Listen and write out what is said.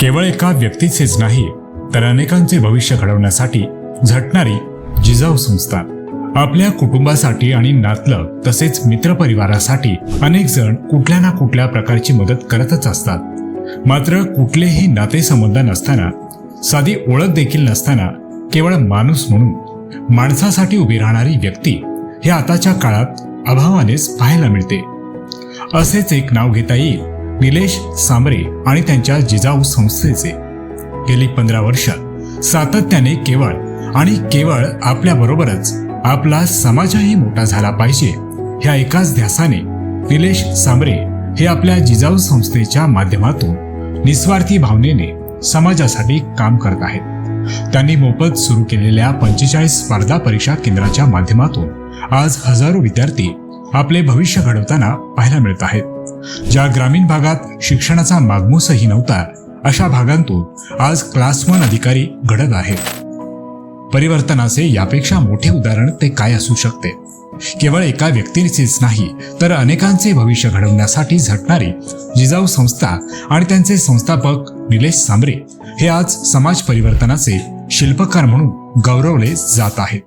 केवळ एका व्यक्तीचेच नाही तर अनेकांचे भविष्य घडवण्यासाठी झटणारी जिजाऊ संस्था. आपल्या कुटुंबासाठी आणि नातलं तसेच मित्रपरिवारासाठी अनेक जण कुठल्या ना कुठल्या प्रकारची मदत करतच असतात. मात्र कुठलेही नातेसंबंध नसताना साधी ओळख देखील नसताना केवळ माणूस म्हणून माणसासाठी उभी राहणारी व्यक्ती हे आताच्या काळात अभावानेच पाहायला मिळते. असेच एक नाव घेता येईल निलेश सांबरे आणि त्यांच्या जिजाऊ संस्थेचे. गेली पंधरा वर्ष सातत्याने केवळ आणि केवळ आपल्याबरोबरच आपला समाजही मोठा झाला पाहिजे ह्या एकाच ध्यासाने निलेश सांबरे हे आपल्या जिजाऊ संस्थेच्या माध्यमातून निस्वार्थी भावनेने समाजासाठी काम करत आहेत. त्यांनी मोफत सुरू केलेल्या पंचेचाळीस स्पर्धा परीक्षा केंद्राच्या माध्यमातून आज हजारो विद्यार्थी आपले भविष्य घडवताना पाहायला मिळत आहेत. ज्या ग्रामीण भागात शिक्षणाचा मागमूसही नव्हता अशा भागांतून आज क्लास वन अधिकारी घडत आहेत. परिवर्तनाचे यापेक्षा मोठे उदाहरण ते काय असू शकते? केवळ एका व्यक्तीचेच नाही तर अनेकांचे भविष्य घडवण्यासाठी झटणारी जिजाऊ संस्था आणि त्यांचे संस्थापक निलेश सांबरे हे आज समाज परिवर्तनाचे शिल्पकार म्हणून गौरवले जात आहेत.